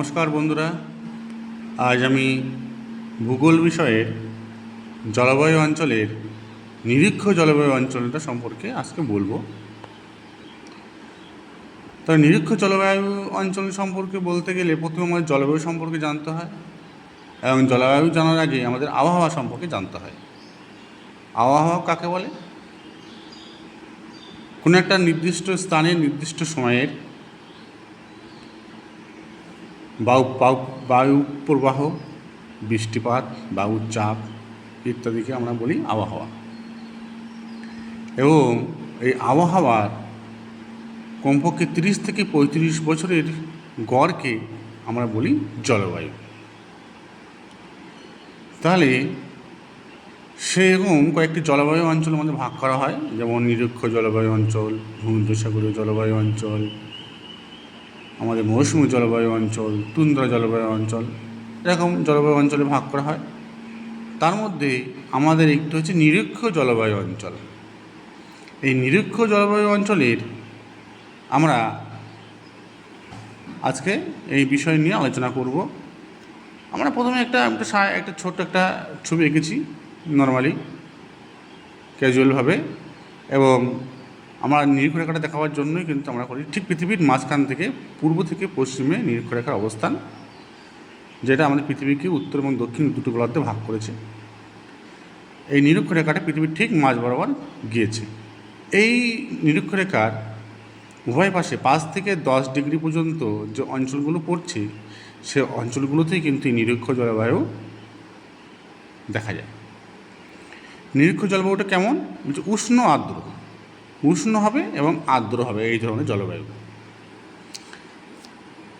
নমস্কার বন্ধুরা, আজ আমি ভূগোল বিষয়ের জলবায়ু অঞ্চলের নিরীক্ষ জলবায়ু অঞ্চলটা সম্পর্কে আজকে বলব। তো নিরীক্ষ জলবায়ু অঞ্চল সম্পর্কে বলতে গেলে প্রথমে আমাদের জলবায়ু সম্পর্কে জানতে হয় এবং জলবায়ু জানার আগে আমাদের আবহাওয়া সম্পর্কে জানতে হয়। আবহাওয়া কাকে বলে? কোনো একটা নির্দিষ্ট স্থানে নির্দিষ্ট সময়ের বায়ু বায়ু প্রবাহ, বৃষ্টিপাত বায়ুর চাপ ইত্যাদিকে আমরা বলি আবহাওয়া। এবং এই আবহাওয়ার কমপক্ষে তিরিশ থেকে পঁয়ত্রিশ বছরের গড়কে আমরা বলি জলবায়ু। তাহলে সেরকম কয়েকটি জলবায়ু অঞ্চলের মধ্যে ভাগ করা হয়, যেমন নিরক্ষ জলবায়ু অঞ্চল ভূমধ্যসাগরীয় জলবায়ু অঞ্চল আমাদের মৌসুমী জলবায়ু অঞ্চল, তুন্দ্রা জলবায়ু অঞ্চল, এরকম জলবায়ু অঞ্চলে ভাগ করা হয়। তার মধ্যে আমাদের একটি হচ্ছে নিরক্ষ জলবায়ু অঞ্চল। এই নিরক্ষ জলবায়ু অঞ্চলের আমরা আজকে এই বিষয় নিয়ে আলোচনা করব। আমরা প্রথমে একটা একটা একটা ছোট্ট একটা ছবি এঁকেছি নর্মালি ক্যাজুয়ালভাবে এবং আমরা নিরক্ষরেখাটা দেখাবার জন্যই কিন্তু আমরা করি। ঠিক পৃথিবীর মাঝখান থেকে, পূর্ব থেকে পশ্চিমে নিরক্ষরেখার অবস্থান, যেটা আমাদের পৃথিবীকে উত্তর এবং দক্ষিণ দুটো গোলার্ধে ভাগ করেছে। এই নিরক্ষরেখাটা পৃথিবীর ঠিক মাঝ বরাবর গিয়েছে। এই নিরক্ষরেখার উভয় পাশে পাঁচ থেকে দশ ডিগ্রি পর্যন্ত যে অঞ্চলগুলো পড়ছে, সে অঞ্চলগুলোতেই কিন্তু এই নিরক্ষ জলবায়ু দেখা যায়। নিরক্ষ জলবায়ুটা কেমন? উষ্ণ আর্দ্র উষ্ণ হবে এবং আর্দ্র হবে এই ধরনের জলবায়ু।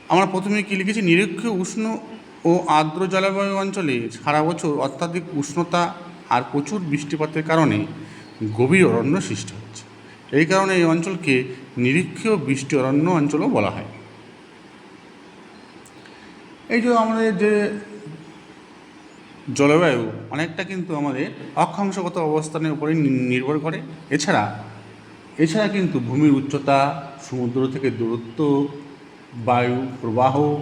আমরা প্রথমে কী লিখেছি? নিরক্ষ উষ্ণ ও আর্দ্র জলবায়ু অঞ্চলে সারা বছর অত্যাধিক উষ্ণতা আর প্রচুর বৃষ্টিপাতের কারণে গভীর অরণ্য সৃষ্টি হচ্ছে। এই কারণে এই অঞ্চলকে নিরীক্ষীয় বৃষ্টি অরণ্য অঞ্চলও বলা হয়। এই যে আমাদের যে জলবায়ু, অনেকটা কিন্তু আমাদের অক্ষাংশগত অবস্থানের উপরে নির্ভর করে। এছাড়া এছাড়া কিন্তু ভূমির উচ্চতা, সমুদ্র থেকে দূরত্ব, বায়ু প্রবাহ,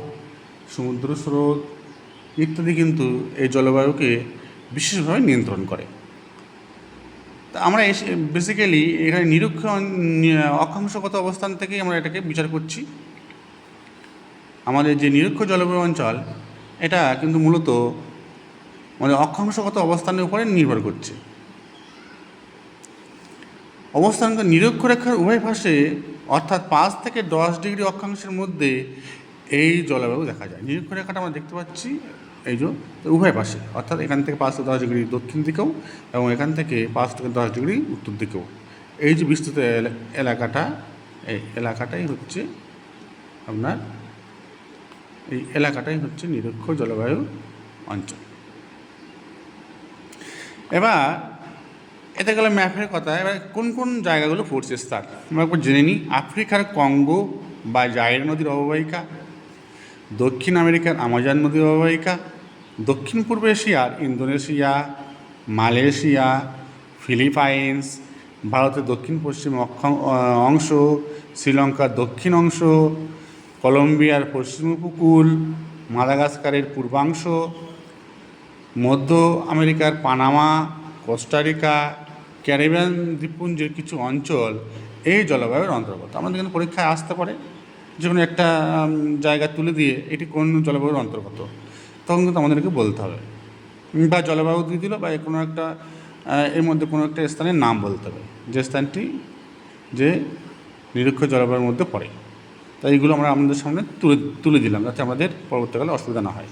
সমুদ্র স্রোত ইত্যাদি কিন্তু এই জলবায়ুকে বিশেষভাবে নিয়ন্ত্রণ করে। তা আমরা এসে বেসিক্যালি এখানে নিরক্ষ অক্ষাংশগত অবস্থান থেকেই আমরা এটাকে বিচার করছি। আমাদের যে নিরক্ষ জলবায়ু অঞ্চল, এটা কিন্তু মূলত মানে অক্ষাংশগত অবস্থানের উপরে নির্ভর করছে। অবস্থান নিরক্ষরেখার উভয় পাশে, অর্থাৎ পাঁচ থেকে দশ ডিগ্রি অক্ষাংশের মধ্যে এই জলবায়ু দেখা যায়। নিরক্ষরেখাটা আমরা দেখতে পাচ্ছি এই যে উভয় পাশে, অর্থাৎ এখান থেকে পাঁচ থেকে দশ ডিগ্রি দক্ষিণ দিকেও এবং এখান থেকে পাঁচ থেকে দশ ডিগ্রি উত্তর দিকেও। এই যে বিস্তৃত এলা- এলাকাটা, এই এলাকাটাই হচ্ছে আপনার, এই এলাকাটাই হচ্ছে নিরক্ষ জলবায়ু অঞ্চল। এবার এতে গেলে ম্যাপের কথা। এবার কোন কোন জায়গাগুলো পড়ছে স্থান আমরা একবার জেনে নিই। আফ্রিকার কঙ্গো বা জায়ের নদীর অববাহিকা, দক্ষিণ আমেরিকার আমাজন নদীর অববাহিকা, দক্ষিণ পূর্ব এশিয়ার ইন্দোনেশিয়া, মালয়েশিয়া, ফিলিপাইন্স, ভারতের দক্ষিণ পশ্চিম অংশ, শ্রীলঙ্কার দক্ষিণ অংশ, কলম্বিয়ার পশ্চিম উপকূল, মাদাগাস্কারের পূর্বাংশ, মধ্য আমেরিকার পানামা, কোস্টারিকা ক্যারিবিয়ান দ্বীপপুঞ্জের কিছু অঞ্চল এই জলবায়ুর অন্তর্গত। আমাদের কিন্তু পরীক্ষায় আসতে পারে যে কোনো একটা জায়গা তুলে দিয়ে এটি কোন জলবায়ুর অন্তর্গত, তখন কিন্তু আমাদেরকে বলতে হবে। বা জলবায়ু দিয়ে দিল বা কোনো একটা এর মধ্যে কোনো একটা স্থানের নাম বলতে হবে, যে স্থানটি যে নিরক্ষ জলবায়ুর মধ্যে পড়ে। তাই এইগুলো আমরা আমাদের সামনে তুলে তুলে দিলাম, যাতে আমাদের পরবর্তীকালে অসুবিধা না হয়।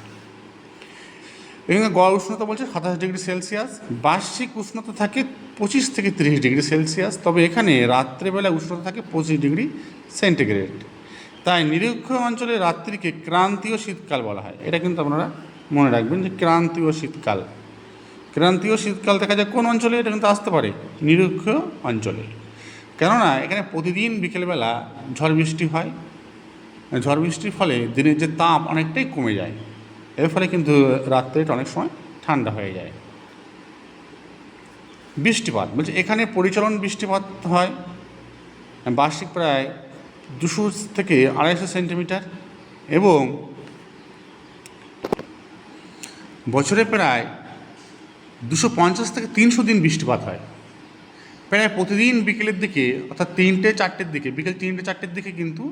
এখানে গড় উষ্ণতা বলছে সাতাশ ডিগ্রি সেলসিয়াস, বার্ষিক উষ্ণতা থাকে পঁচিশ থেকে তিরিশ ডিগ্রি সেলসিয়াস, তবে এখানে রাত্রেবেলা উষ্ণতা থাকে পঁচিশ ডিগ্রি সেন্টিগ্রেড। তাই নিরীক্ষ অঞ্চলে রাত্রিকে ক্রান্তীয় শীতকাল বলা হয়। এটা কিন্তু আপনারা মনে রাখবেন যে ক্রান্তীয় শীতকাল। ক্রান্তীয় শীতকাল দেখা যায় কোন অঞ্চলে? এটা কিন্তু আসতে পারে নিরক্ষ অঞ্চলে। কেননা এখানে প্রতিদিন বিকেলবেলা ঝড় বৃষ্টি হয়। ঝড় বৃষ্টির ফলে দিনের যে তাপ অনেকটাই কমে যায়। এর ফলে কিন্তু রাত্রিটা অনেক সময় ঠান্ডা হয়ে যায়। বৃষ্টিপাত, বলছে এখানে পরিচলন বৃষ্টিপাত হয়, বার্ষিক প্রায় দুশো থেকে আড়াইশো সেন্টিমিটার এবং বছরে প্রায় দুশো পঞ্চাশ থেকে তিনশো দিন বৃষ্টিপাত হয়। প্রায় প্রতিদিন বিকেলের দিকে, অর্থাৎ তিনটে চারটের দিকে, বিকেল তিনটে চারটের দিকে কিন্তু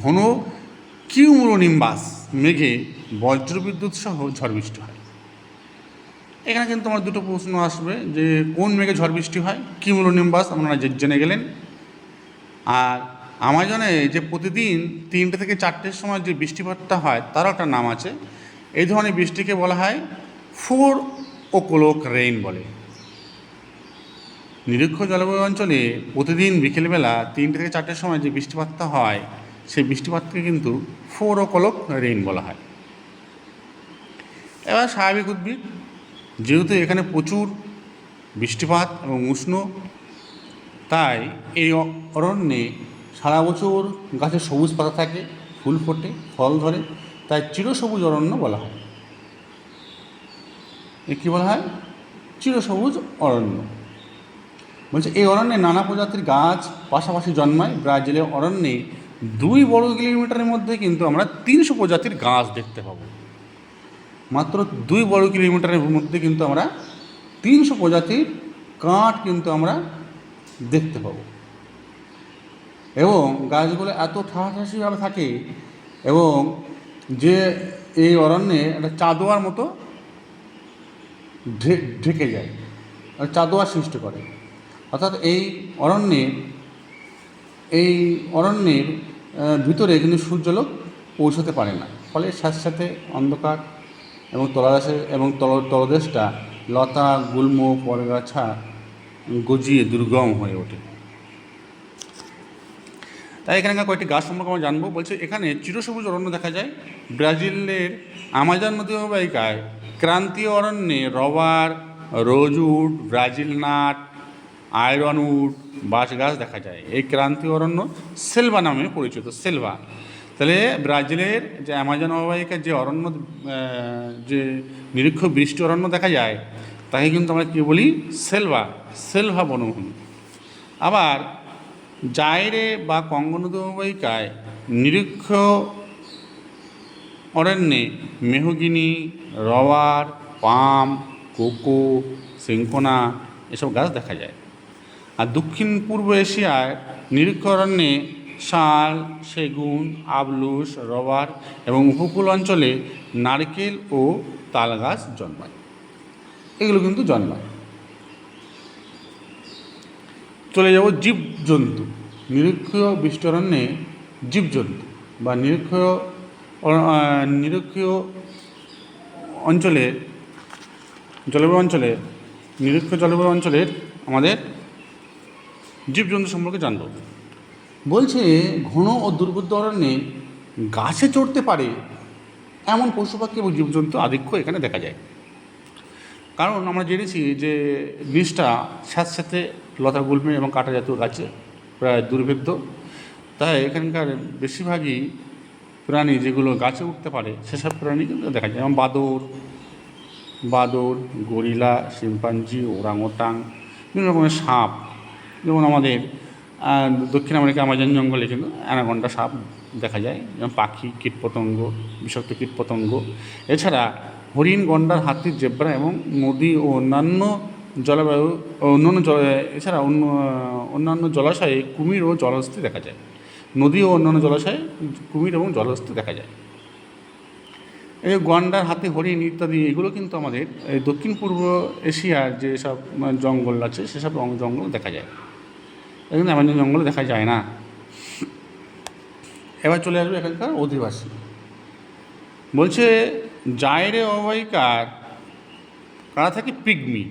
ঘন কিউমুরোনিম্বাস মেঘে বজ্রবিদ্যুৎ সহ ঝড় বৃষ্টি হয়। এখানে কিন্তু আমার দুটো প্রশ্ন আসবে যে কোন মেঘে ঝড় বৃষ্টি হয়? কিউমুরোনিম্বাস, আপনারা জেনে গেলেন। আর আমাজনে যে প্রতিদিন তিনটে থেকে চারটের সময় যে বৃষ্টিপাতটা হয়, তারও একটা নাম আছে। এই ধরনের বৃষ্টিকে বলা হয় ফোর ও কোলোক রেইন বলে। নিরক্ষ জলবায়ু অঞ্চলে প্রতিদিন বিকেলবেলা তিনটে থেকে চারটের সময় যে বৃষ্টিপাতটা হয় সেই বৃষ্টিপাতকে কিন্তু ফোর ও কলক রেইন বলা হয়। এবার স্বাভাবিক উদ্ভিদ, যেহেতু এখানে প্রচুর বৃষ্টিপাত এবং উষ্ণ, তাই এই অরণ্যে সারা বছর গাছে সবুজ পাতা থাকে, ফুল ফোটে, ফল ধরে, তাই চিরসবুজ অরণ্য বলা হয়। এ কী বলা হয়? চিরসবুজ অরণ্য। বলছে, এই অরণ্যে নানা প্রজাতির গাছ পাশাপাশি জন্মায়। ব্রাজিলের অরণ্যে দুই বর্গ কিলোমিটারের মধ্যে কিন্তু আমরা তিনশো প্রজাতির গাছ দেখতে পাবো। মাত্র দুই বর্গ কিলোমিটারের মধ্যে কিন্তু আমরা তিনশো প্রজাতির কাঠ কিন্তু আমরা দেখতে পাবো। এবং গাছগুলো এত ঠাসাঠাসিভাবে থাকে এবং যে এই অরণ্যে একটা চাঁদোয়ার মতো ঢেকে যায়, আর চাঁদোয়া সৃষ্টি করে। অর্থাৎ এই অরণ্যের এই অরণ্যের ভিতরে কিন্তু সূর্যলোক পৌঁছতে পারে না। ফলে সাথে সাথে অন্ধকার এবং তলাদেশে এবং তল, তলদেশটা লতা গুল্ম পরগাছা গজিয়ে দুর্গম হয়ে ওঠে। তাই এখানকার কয়েকটি গাছ সম্পর্কে আমরা জানব। বলছে, এখানে চিরসবুজ অরণ্য দেখা যায়। ব্রাজিলের আমাজন নদী অববাহিকায় ক্রান্তীয় অরণ্যে rubber, rosewood, Brazil nut iron wood, বাঁশ গাছ দেখা যায়। এই ক্রান্তীয় অরণ্য সেলভা নামে পরিচিত, সেলভা। তাহলে ব্রাজিলের যে অ্যামাজন অববাহিকার যে অরণ্য যে নিরীক্ষ বৃষ্টি অরণ্য দেখা যায়, তাকে কিন্তু আমরা কী বলি? সেলভা সেলভা বনভূমি। আবার জায়রে বা কঙ্গনদ অববাহিকায় নিরীক্ষ অরণ্যে mahogany, rubber, palm, cocoa, cinchona এসব গাছ দেখা যায়। আর দক্ষিণ পূর্ব এশিয়ায় নিরীক্ষ অরণ্যে শাল সেগুন আবলুস রবার এবং উপকূল অঞ্চলে নারকেল ও তাল গাছ জন্মায়। এগুলো কিন্তু জন্মায়। চলে যাব জীবজন্তু। নিরক্ষীয় বৃষ্টিরণ্যে জীবজন্তু বা আহ, নিরক্ষীয় অঞ্চলের জলবায়ু অঞ্চলে নিরক্ষ জলবায়ু অঞ্চলের আমাদের জীবজন্তু সম্পর্কে জানব। বলছে, ঘন ও দুর্বোধ্য অরণ্যে গাছে চড়তে পারে এমন পশু পাখি এবং জীবজন্তু আধিক্য এখানে দেখা যায়। কারণ আমরা জেনেছি যে বীজটা সাথে সাথে লতা গুল্মে এবং কাটা জাতীয় গাছে প্রায় দুর্ভেদ্য। তাই এখানকার বেশিরভাগই প্রাণী যেগুলো গাছে উঠতে পারে, সেসব প্রাণী কিন্তু দেখা যায়। যেমন বাদর বাদর গরিলা, শিম্পাঞ্জি, ওরাংওটাং, বিভিন্ন রকমের সাপ যেমন আমাদের দক্ষিণ আমেরিকা আমাজন জঙ্গলে কিন্তু অ্যানাকন্ডা সাপ দেখা যায়, যেমন পাখি, কীটপতঙ্গ, বিষাক্ত কীটপতঙ্গ। এছাড়া হরিণ, গন্ডার, হাতির, জেব্রা এবং নদী ও অন্যান্য জলবায়ু অন্যান্য জল, এছাড়া অন্য, অন্যান্য জলাশয়ে কুমির ও জলহস্তী দেখা যায়। নদী ও অন্যান্য জলাশয়ে কুমির এবং জলহস্তী দেখা যায়। এই গন্ডার, হাতি, হরিণ ইত্যাদি, এগুলো কিন্তু আমাদের দক্ষিণ পূর্ব এশিয়ার যেসব জঙ্গল আছে, সেসব জঙ্গল দেখা যায়। এখানে আমাদের জঙ্গলে দেখা যায় না। এবার চলে আসবে এখানকার অধিবাসী। বলছে জায়রে অববাহিকার কারা থাকে? পিগমি।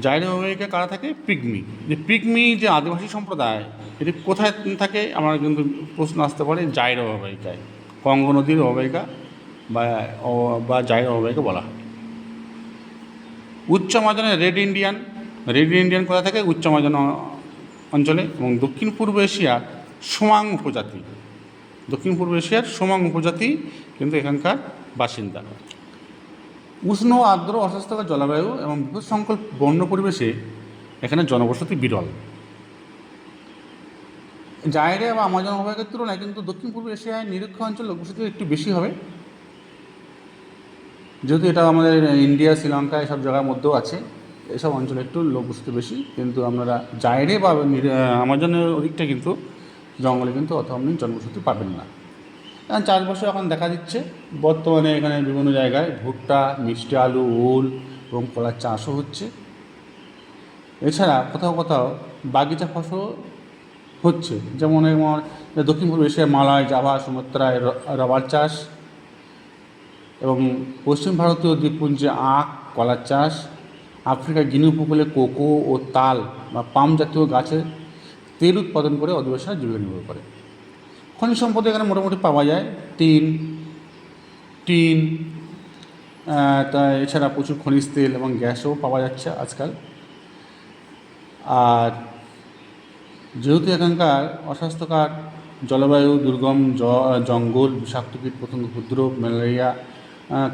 জায়রে অববাহিকা কারা থাকে? পিগমি। যে পিগমি যে আদিবাসী সম্প্রদায়, এটি কোথায় থাকে? আমার কিন্তু প্রশ্ন আসতে পারে জায়রে অববাহিকায় কঙ্গ নদীর অববাহিকা বা বা জায়রে অববাহিকা বলা হয়। উচ্চ আমাজনে রেড ইন্ডিয়ান রেড ইন্ডিয়ান কোথা থেকে? উচ্চ আমাজন অঞ্চলে এবং দক্ষিণ পূর্ব এশিয়ার সোমাং উপজাতি। দক্ষিণ পূর্ব এশিয়ার সোমাং উপজাতি কিন্তু এখানকার বাসিন্দা। উষ্ণ আর্দ্র অস্বাস্থ্যকর জলবায়ু এবং বিপদ সংকল বন্য পরিবেশে এখানে জনবসতি বিরল। জায়রে বা আমাজন অববাহিকার তুলনায় কিন্তু দক্ষিণ পূর্ব এশিয়ায় নিরক্ষ অঞ্চল লোকবসতি একটু বেশি হবে। যেহেতু এটা আমাদের ইন্ডিয়া, শ্রীলঙ্কা এসব জায়গার মধ্যেও আছে। এসব অঞ্চলে একটু লোক বসতি বেশি, কিন্তু আপনারা জায়রে বা আমাজনের ওদিকটা কিন্তু জঙ্গলে কিন্তু অত আপনি জনবসতি পাবেন না। এখন চাষবাসও এখন দেখা দিচ্ছে, বর্তমানে এখানে বিভিন্ন জায়গায় ভুট্টা, মিষ্টি আলু, ওল এবং কলার চাষও হচ্ছে। এছাড়া কোথাও কোথাও বাগিচা ফসল হচ্ছে, যেমন এমন দক্ষিণ পূর্ব এশিয়ার মালয়, জাভা সুমাত্রায় রবার চাষ এবং পশ্চিম ভারতীয় দ্বীপপুঞ্জে আখ, কলার চাষ আফ্রিকার গিনি উপকূলে কোকো ও তাল বা পাম জাতীয় গাছের তেল উৎপাদন করে অধিবাসীরা জীবিকা নির্ভর করে। খনিজ সম্পদ এখানে মোটামুটি পাওয়া যায়। টিন টিন তা এছাড়া প্রচুর খনিজ তেল এবং গ্যাসও পাওয়া যাচ্ছে আজকাল। আর যেহেতু এখানকার অস্বাস্থ্যকর জলবায়ু, দুর্গম জঙ্গল, বিষাক্ত কীট পতঙ্গ উপদ্রব ম্যালেরিয়া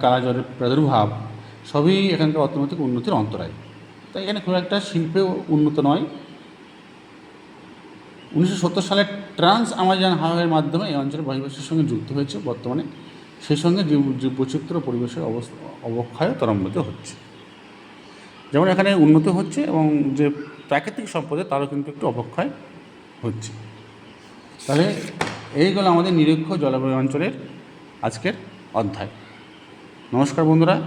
কালাজ্বরের প্রাদুর্ভাব সবই এখানকার অর্থনৈতিক উন্নতির অন্তরায়। তাই এখানে খুব একটা শিল্পেও উন্নত নয়। উনিশশো সালে ট্রান্স আমাজন হাইওয়ের মাধ্যমে এই অঞ্চলের বহিবাসীর সঙ্গে যুক্ত হয়েছে। বর্তমানে সেই সঙ্গে জীব, জীববৈচিত্র্য ও পরিবেশের অবস্থা, অবক্ষয় ত্বরান্বিত হচ্ছে। যেমন এখানে উন্নত হচ্ছে এবং যে প্রাকৃতিক সম্পদে তারও কিন্তু একটু অবক্ষয় হচ্ছে। তাহলে এইগুলো আমাদের নিরক্ষ জলবায়ু অঞ্চলের আজকের অধ্যায়। নমস্কার বন্ধুরা।